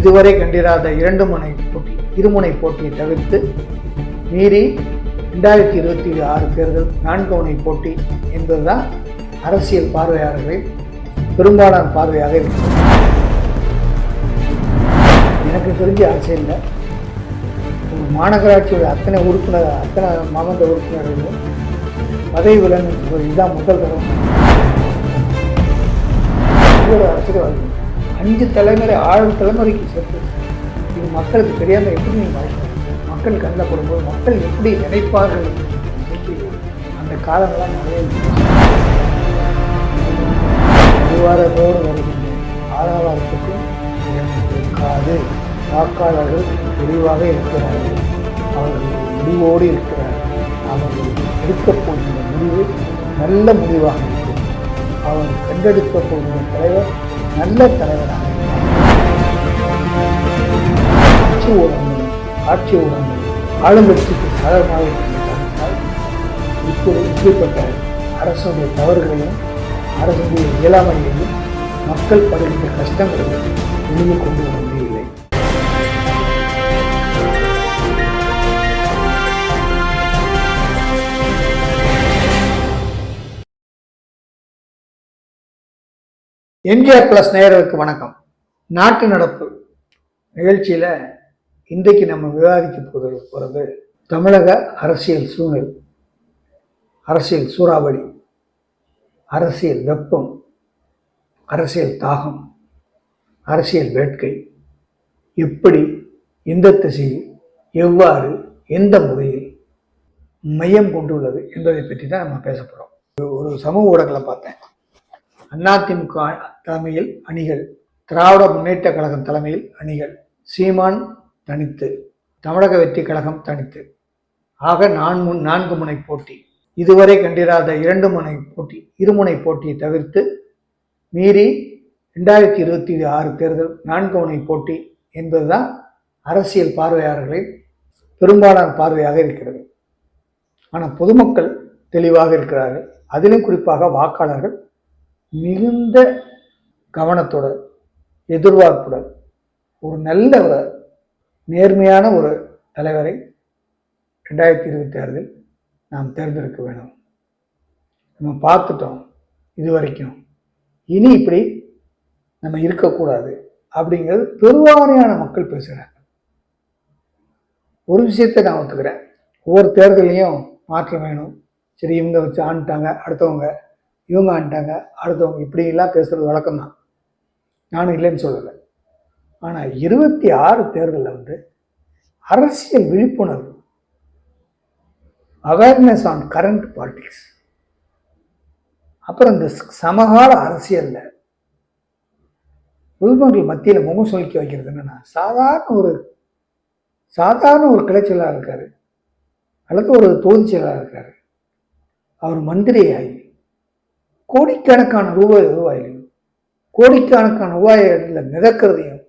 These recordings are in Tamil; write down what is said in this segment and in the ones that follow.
இதுவரை கண்டிராத இரண்டு முனை போட்டி இருமுனை போட்டியை தவிர்த்து மீறி ரெண்டாயிரத்தி இருபத்தி ஆறு தேர்தல் நான்கு முனை போட்டி என்பதுதான் அரசியல் பார்வையாளர்களின் பெரும்பாலான பார்வையாக இருக்கிறது. எனக்கு தெரிஞ்ச அரசியலில் இல்லை. மாநகராட்சியோட அத்தனை உறுப்பினர் அத்தனை மாவட்ட உறுப்பினர்களும் பதவி விலங்கு இதுதான் முதல் தரம் அரசியல் அரசியல்வாதி. அஞ்சு தலைமுறை ஆறு தலைமுறைக்கு சேர்த்து இது மக்களுக்கு தெரியாம எப்படி நீங்கள் வாழ்க்கணும் மக்கள் கண்ணில் போடும்போது மக்கள் எப்படி நினைப்பார்கள்? எப்படி அந்த காலங்கள்லாம் நிறைய இருந்துச்சு. அதிகாரத்தோடு வருகின்ற ஆதாரத்துக்கும் இருக்காது வாக்காளர்கள் தெளிவாக இருக்கிறார்கள். அவர்கள் முடிவோடு இருக்கிறார்கள். அவர்கள் எடுக்கப் போகின்ற முடிவு நல்ல முடிவாக இருக்கும். அவர் கண்டெடுக்க போகின்ற தலைவர் நல்ல தலைவராக ஆட்சி ஊடகங்கள் ஆட்சி ஊடகங்கள் ஆளுங்கட்சிக்கு சாதகமாக இருக்கின்றால் இப்போது இப்படிப்பட்ட அரசுடைய தவறுகளையும் அரசுடைய இயலாமையையும் மக்கள் படுகின்ற கஷ்டங்களையும் வெளியே கொண்டு வர முடியும். எம்ஜிஆர் பிளஸ் நேயர்களுக்கு வணக்கம். நாட்டு நடப்பு நிகழ்ச்சியில் இன்றைக்கு நம்ம விவாதிக்க போகிறது போகிறது தமிழக அரசியல் சூழல் அரசியல் சூறாவளி அரசியல் வெப்பம் அரசியல் தாகம் அரசியல் வேட்கை. எப்படி எந்த திசையில் எவ்வாறு எந்த முறையில் மையம் கொண்டுள்ளது என்பதை பற்றி தான் நம்ம பேச போகிறோம் ஒரு சமூக ஊடகங்களை பார்த்தேன். அதிமுக தலைமையில் அணிகள் திராவிட முன்னேற்ற கழகம் தலைமையில் அணிகள் சீமான் தனித்து தமிழக வெற்றி கழகம் தனித்து. ஆக நான் முன் நான்கு முனை போட்டி. இதுவரை கண்டிராத இரண்டு முனை போட்டி இருமுனை போட்டியை தவிர்த்து மீறி ரெண்டாயிரத்தி இருபத்தி ஆறு தேர்தல் நான்கு முனை போட்டி என்பதுதான் அரசியல் பார்வையாளர்களின் பெரும்பாலான பார்வையாக இருக்கிறது. ஆனால் பொதுமக்கள் தெளிவாக இருக்கிறார்கள். அதிலும் குறிப்பாக வாக்காளர்கள் மிகுந்த கவனத்துடன் எதிர்பார்ப்புடன் ஒரு நல்ல ஒரு நேர்மையான ஒரு தலைவரை ரெண்டாயிரத்தி இருபத்தி ஆறில் நாம் தேர்ந்தெடுக்க வேணும் நம்ம பார்த்துட்டோம் இது வரைக்கும் இனி இப்படி நம்ம இருக்கக்கூடாது அப்படிங்கிறது பெருவாரியான மக்கள் பேசுகிறாங்க ஒரு விஷயத்தை நான் ஒத்துக்கிறேன். ஒவ்வொரு தேர்தலையும் மாற்றம் வேணும். சரி இவங்க வச்சு ஆண்டுட்டாங்க அடுத்தவங்க இவங்க ஆண்டுட்டாங்க அடுத்தவங்க இப்படிலாம் பேசுறது வழக்கம்தான். நானும் இல்லைன்னு சொல்லலை. ஆனால் இருபத்தி ஆறு தேர்தலில் வந்து அரசியல் விழிப்புணர்வு அவேர்னஸ் ஆன் கரண்ட் பாலிட்டிக்ஸ் அப்புறம் இந்த சமகால அரசியலில் பொதுமக்கள் மத்தியில் முகம் சுழிக்க வைக்கிறது என்னன்னா சாதாரண ஒரு சாதாரண ஒரு கிளைச்சலாக இருக்கார். அல்லது ஒரு தொகுதிச் செயலாளர் இருக்காரு. அவர் மந்திரியாகி கோடிக்கணக்கான ரூபாய் ரூபாயிலையும் கோடிக்கணக்கான ரூபாயில் மிதக்கிறதையும்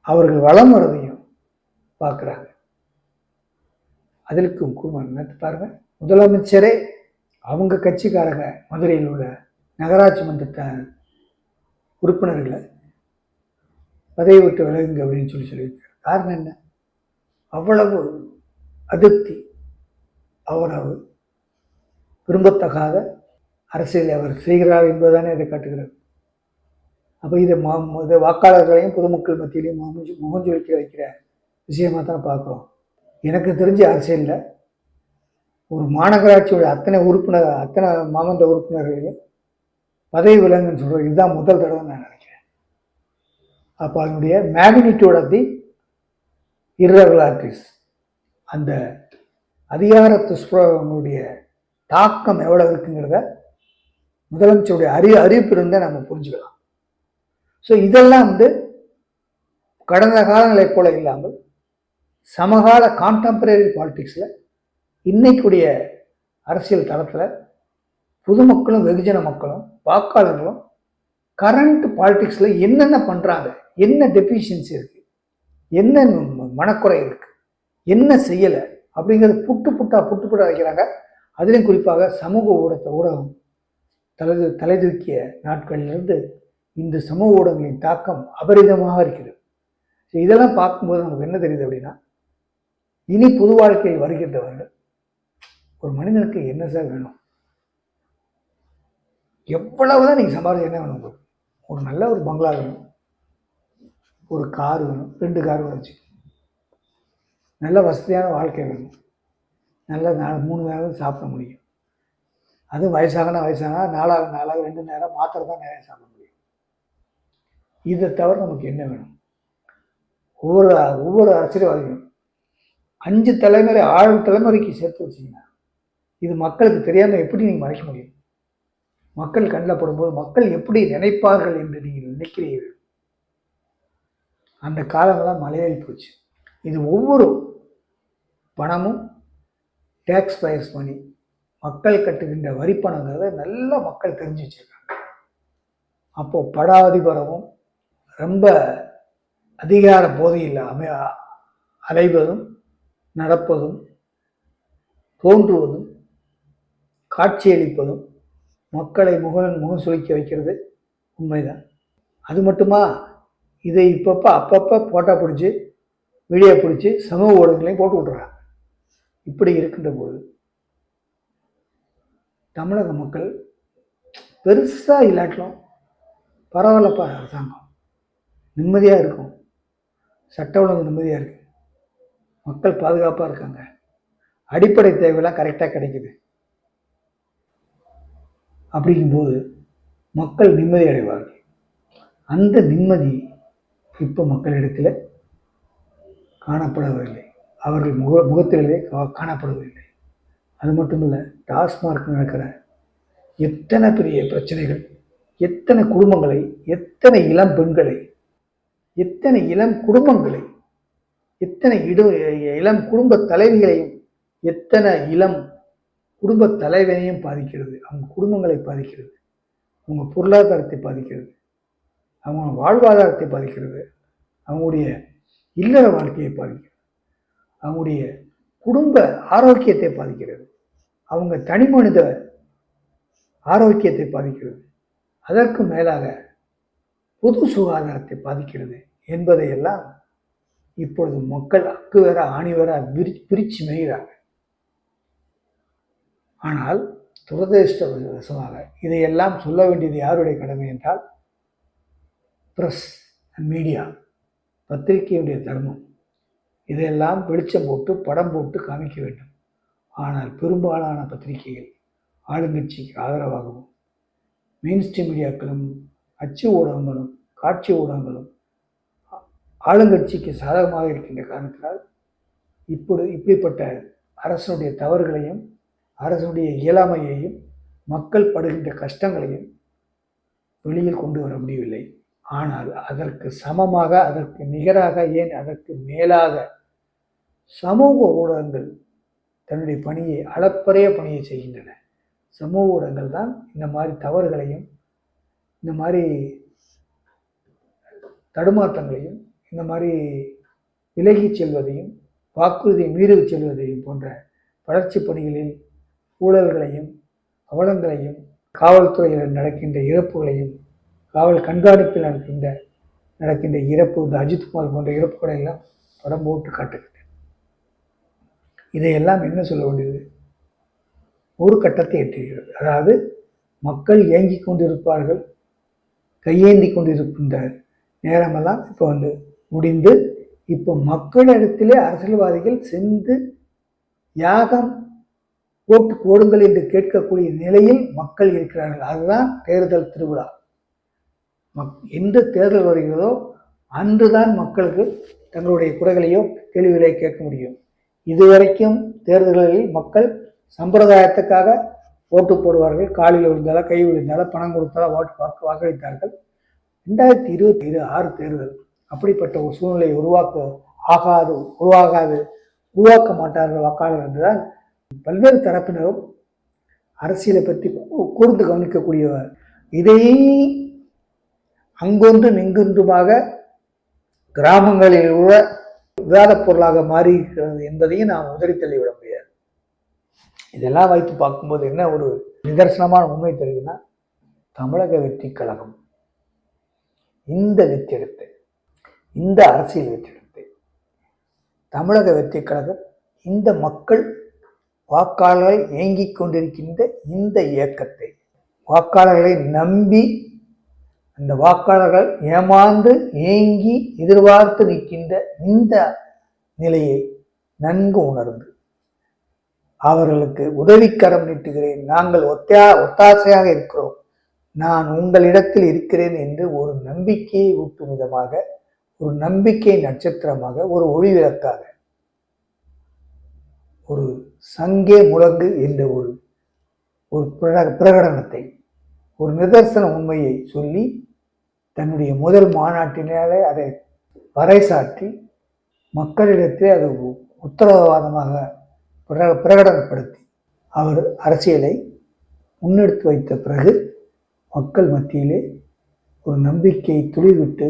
அவர்கள் வளம் வரதையும் பார்க்குறாங்க. அதற்கும் குடும்பம் நினைத்து பாருங்க. முதலமைச்சரே அவங்க கட்சிக்காரங்க மதுரையில் உள்ள நகராட்சி மன்ற உறுப்பினர்களை பதவி விட்டு விலகுங்க அப்படின்னு சொல்லி சொல்லியிருக்காரு. காரணம் என்ன? அவ்வளவு அதிருப்தி அவ்வளவு விரும்பத்தகாத அரசியலை அவர் செய்கிறார் என்பதுதானே இதை காட்டுகிறது. அப்போ இதை மா இதை வாக்காளர்களையும் பொதுமக்கள் மத்தியிலையும் முகஞ்சு முகஞ்சொலிக்க வைக்கிற விஷயமாக தான் பார்க்குறோம். எனக்கு தெரிஞ்ச அரசியலில் ஒரு மாநகராட்சியோட அத்தனை உறுப்பினர் அத்தனை மாமந்த உறுப்பினர்களையும் பதவி விலங்குன்னு சொல்கிறது இதுதான் முதல் தடவை நான் நினைக்கிறேன். அப்போ அதனுடைய மேக்னிடியூட் ஆஃப் தி irregularities அந்த அதிகார துஷ்பிரயோகங்களுடைய தாக்கம் எவ்வளோ இருக்குங்கிறத முதலமைச்சருடைய அறி அறிவிப்பு இருந்தே நம்ம புரிஞ்சுக்கலாம். ஸோ இதெல்லாம் வந்து கடந்த காலங்களைப் போல இல்லாமல் சமகால கான்டெம்பரரி பாலிட்டிக்ஸில் இன்னைக்குடைய அரசியல் தளத்தில் பொதுமக்களும் வெகுஜன மக்களும் வாக்காளர்களும் கரண்ட் பாலிட்டிக்ஸில் என்னென்ன பண்ணுறாங்க என்ன டெஃபிஷியன்சி இருக்குது என்ன மனக்குறை இருக்குது என்ன செய்யலை? அப்படிங்கிறது புட்டு புட்டா புட்டு புட்டா வைக்கிறாங்க. அதுலேயும் குறிப்பாக சமூக ஊடகத்தை ஊடகம் தலை தலை தூக்கிய நாட்களிலிருந்து இந்த சமூக ஊடகங்களின் தாக்கம் அபரிதமாக இருக்கிறது. இதெல்லாம் பார்க்கும்போது நமக்கு என்ன தெரியுது அப்படின்னா இனி புது வாழ்க்கையில் வருகின்றவர்கள் ஒரு மனிதனுக்கு என்ன சார் வேணும்? எவ்வளவுதான் நீங்கள் சம்பாதிச்சு என்ன வேணும் உங்களுக்கு? ஒரு நல்ல ஒரு பங்களா வேணும். ஒரு கார் வேணும். ரெண்டு கார் வச்சு நல்ல வசதியான வாழ்க்கை வேணும். நல்ல நாலு மூணு நேரம் சாப்பிட முடியும். அதுவும் வயசாகனா வயசானா நாளாக நாளாக ரெண்டு நேரம் மாத்திரை தான் நிறைய சாப்பிட முடியும். இதை தவிர நமக்கு என்ன வேணும்? ஒவ்வொரு ஒவ்வொரு அரசியல்வாதிகளும் அஞ்சு தலைமுறை ஆறு தலைமுறைக்கு சேர்த்து வச்சிங்கன்னா இது மக்களுக்கு தெரியாமல் எப்படி நீங்கள் மறைக்க முடியும்? மக்கள் கண்ணில் படும்போது மக்கள் எப்படி நினைப்பார்கள் என்று நீங்கள் நினைக்கிறீர்கள்? அந்த காலங்களாம் மலையேறி போச்சு. இது ஒவ்வொரு பணமும் டேக்ஸ் பயர்ஸ் பண்ணி மக்கள் கட்டுகின்ற வரி பணங்கிறத நல்லா மக்கள் தெரிஞ்சு வச்சுருக்காங்க. அப்போது படாதிபரமும் ரொம்ப அதிகார போதையில் அமை அலைவதும் நடப்பதும் தோன்றுவதும் காட்சியளிப்பதும் மக்களை முகம் முகம் சுழிக்க வைக்கிறது உண்மைதான். அது மட்டுமா? இதை இப்பப்போ அப்பப்போ ஃபோட்டோ பிடிச்சி வீடியோ பிடிச்சி சமூக ஊடகங்களையும் போட்டு விட்றாங்க இப்படி இருக்கின்ற போது தமிழக மக்கள் பெருசாக இல்லாட்டிலும் பரவாயில்லப்பா அரசாங்கம். நிம்மதியாக இருக்கும். சட்ட ஒழுங்கு நிம்மதியாக இருக்கு. மக்கள் பாதுகாப்பாக இருக்காங்க. அடிப்படை தேவையெல்லாம் கரெக்டாக கிடைக்குது. அப்படிங்கும்போது மக்கள் நிம்மதி அடைவார்கள். அந்த நிம்மதி இப்போ மக்களிடத்தில் காணப்படவில்லை. அவர்கள் முக முகத்திலே கா- காணப்படவில்லை. அது மட்டும் இல்லை டாஸ்மார்க் நடக்கிற எத்தனை பெரிய பிரச்சனைகள் எத்தனை குடும்பங்களை எத்தனை இளம் பெண்களை எத்தனை இளம் குடும்பங்களை எத்தனை இடு இளம் குடும்ப தலைவிகளையும் எத்தனை இளம் குடும்ப தலைவனையும் பாதிக்கிறது. அவங்க குடும்பங்களை பாதிக்கிறது. அவங்க பொருளாதாரத்தை பாதிக்கிறது. அவங்க வாழ்வாதாரத்தை பாதிக்கிறது. அவங்களுடைய இல்லற வாழ்க்கையை பாதிக்கிறது. அவங்களுடைய குடும்ப ஆரோக்கியத்தை பாதிக்கிறது. அவங்க தனி மனித ஆரோக்கியத்தை பாதிக்கிறது. அதற்கு மேலாக பொது சுகாதாரத்தை பாதிக்கிறது. என்பதையெல்லாம் இப்பொழுது மக்கள் அக்கு வேற ஆணி வேற விரி பிரித்து மெய்கிறார்கள் ஆனால் துரதிருஷ்டவசமாக இதையெல்லாம் சொல்ல வேண்டியது யாருடைய கடமை என்றால் ப்ரெஸ் மீடியா பத்திரிகையுடைய தர்மம். இதையெல்லாம் வெளிச்சம் போட்டு படம் போட்டு காமிக்க வேண்டும். ஆனால் பெரும்பாலான பத்திரிகைகள் ஆளுங்கட்சிக்கு ஆதரவாகவும் மெயின்ஸ்ட்ரீம் மீடியாக்களும் அச்சு ஊடகங்களும் காட்சி ஊடகங்களும் ஆளுங்கட்சிக்கு சாதகமாக இருக்கின்ற காரணத்தினால் இப்படி இப்படிப்பட்ட அரசனுடைய தவறுகளையும் அரசனுடைய இயலாமையையும் மக்கள் படுகின்ற கஷ்டங்களையும் வெளியில் கொண்டு வர முடியவில்லை. ஆனால் அதற்கு சமமாக அதற்கு நிகராக ஏன் அதற்கு மேலாக சமூக ஊடகங்கள் தன்னுடைய பணியை அளப்பறைய பணியை செய்கின்றன. சமூக ஊடகங்கள் தான் இந்த மாதிரி தவறுகளையும் இந்த மாதிரி தடுமாற்றங்களையும் இந்த மாதிரி விலகிச் செல்வதையும் வாக்குறுதியை மீறிச் செல்வதையும் போன்ற வளர்ச்சி பணிகளில் ஊழல்களையும் அவலங்களையும் காவல்துறையில் நடக்கின்ற இறப்புகளையும் காவல் கண்காணிப்பில் நடக்கின்ற நடக்கின்ற இறப்பு இந்த அஜித்குமார் போன்ற இறப்புகளை எல்லாம் படம் போட்டு காட்டுகின்றன இதையெல்லாம் என்ன சொல்ல வேண்டியது? ஒரு கட்டத்தை எட்டுகிறது. அதாவது மக்கள் ஏங்கிக் கொண்டிருப்பார்கள் கையேந்தி கொண்டிருக்கின்ற நேரமெல்லாம் இப்போ வந்து முடிந்து இப்போ மக்களிடத்திலே அரசியல்வாதிகள் சென்று யாகம் ஓட்டு போடுங்கள் என்று கேட்கக்கூடிய நிலையில் மக்கள் இருக்கிறார்கள். அதுதான் தேர்தல் திருவிழா. மக் எந்த தேர்தல் வருகிறதோ அன்றுதான் மக்களுக்கு தங்களுடைய குறைகளையோ கேள்விகளை கேட்க முடியும். இதுவரைக்கும் தேர்தல்களில் மக்கள் சம்பிரதாயத்துக்காக ஓட்டு போடுவார்கள். காலில் விழுந்தாலோ கை விழுந்தாலோ பணம் கொடுத்தாலோ ஓட்டு வாக்கு வாக்களித்தார்கள். ரெண்டாயிரத்தி இருபத்தி ஆறு தேர்தல். அப்படிப்பட்ட ஒரு சூழ்நிலையை உருவாக்க ஆகாது உருவாகாது உருவாக்க மாட்டார்கள் வாக்காளர் என்றால் பல்வேறு தரப்பினரும் அரசியலை பற்றி கூர்ந்து கவனிக்கக்கூடியவர் இதை அங்கொன்றும் இங்கொன்றுமாக கிராமங்களில் உள்ள விவாதப் பொருளாக மாறி இருக்கிறது என்பதையும் நாம் உதறி தள்ளிவிட முடியாது. இதெல்லாம் வைத்து பார்க்கும்போது என்ன ஒரு நிதர்சனமான உண்மை தெரியுதுன்னா தமிழக வெற்றி கழகம் இந்த வெற்றிடத்தை இந்த அரசியல் வெற்றிடத்தை தமிழக வெற்றி கழகம் இந்த மக்கள் வாக்காளர்கள் ஏங்கிக் கொண்டிருக்கின்ற இந்த இயக்கத்தை வாக்காளர்களை நம்பி அந்த வாக்காளர்கள் ஏமாந்து ஏங்கி எதிர்பார்த்து நிற்கின்ற இந்த நிலையை நன்கு உணர்ந்து அவர்களுக்கு உதவிக்கரம் நீட்டுகிறேன். நாங்கள் ஒத்தையா ஒத்தாசையாக இருக்கிறோம். நான் உங்களிடத்தில் இருக்கிறேன் என்று ஒரு நம்பிக்கையை ஊட்டும் விதமாக ஒரு நம்பிக்கை நட்சத்திரமாக ஒரு ஒளிவிளக்காக ஒரு சங்கே முழங்கு என்ற ஒரு ஒரு பிரகடனத்தை ஒரு நிதர்சன உண்மையை சொல்லி தன்னுடைய முதல் மாநாட்டினாலே அதை பறைசாற்றி மக்களிடத்தில் அது உ- உத்தரவாதமாக பிரகடனப்படுத்தி அவர் அரசியலை முன்னெடுத்து வைத்த பிறகு மக்கள் மத்தியிலே ஒரு நம்பிக்கை துளிவிட்டு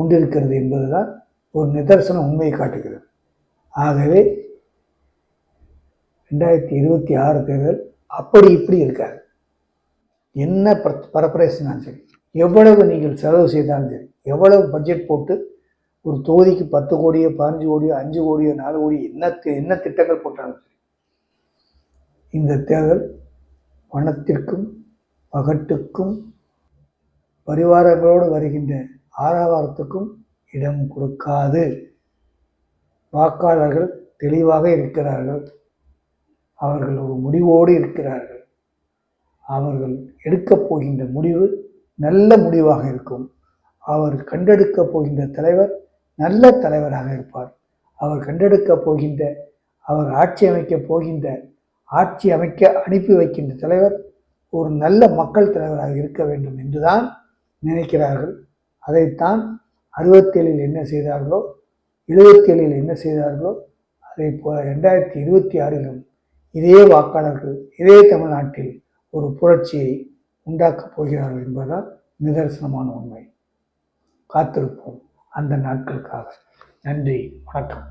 கொண்டிருக்கிறது என்பதுதான் ஒரு நிதர்சன உண்மையை காட்டுகிறது. ஆகவே ரெண்டாயிரத்தி இருபத்தி ஆறு தேர்தல் அப்படி இப்படி இருக்காது. என்ன பரப்பரேஷனாலும் சரி எவ்வளவு நீங்கள் செலவு செய்தாலும் சரி எவ்வளவு பட்ஜெட் போட்டு ஒரு தொகுதிக்கு பத்து கோடியோ பதினஞ்சு கோடியோ அஞ்சு கோடியோ நாலு கோடியோ என்ன என்ன திட்டங்கள் போட்டாலும் சரி இந்த தேர்தல் பணத்திற்கும் பகட்டுக்கும் பரிவாரங்களோடு வருகின்ற ஆரவாரத்துக்கும் இடம் கொடுக்காது. வாக்காளர்கள் தெளிவாக இருக்கிறார்கள். அவர்கள் ஒரு முடிவோடு இருக்கிறார்கள். அவர்கள் எடுக்கப் போகின்ற முடிவு நல்ல முடிவாக இருக்கும். அவர் கண்டெடுக்கப் போகின்ற தலைவர் நல்ல தலைவராக இருப்பார். அவர் கண்டெடுக்கப் போகின்ற அவர் ஆட்சி அமைக்கப் போகின்ற ஆட்சி அமைக்க அனுப்பி வைக்கின்ற தலைவர் ஒரு நல்ல மக்கள் தலைவராக இருக்க வேண்டும் என்றுதான் நினைக்கிறார்கள். அதைத்தான் அறுபத்தேழில் என்ன செய்தார்களோ எழுபத்தேழில் என்ன செய்தார்களோ அதை போல ரெண்டாயிரத்தி இருபத்தி ஆறிலும் இதே வாக்காளர்கள் இதே தமிழ்நாட்டில் ஒரு புரட்சியை உண்டாக்கப் போகிறார்கள் என்பதால் நிதர்சனமான உண்மை. காத்திருப்போம் அந்த நாட்களுக்காக. நன்றி வணக்கம்.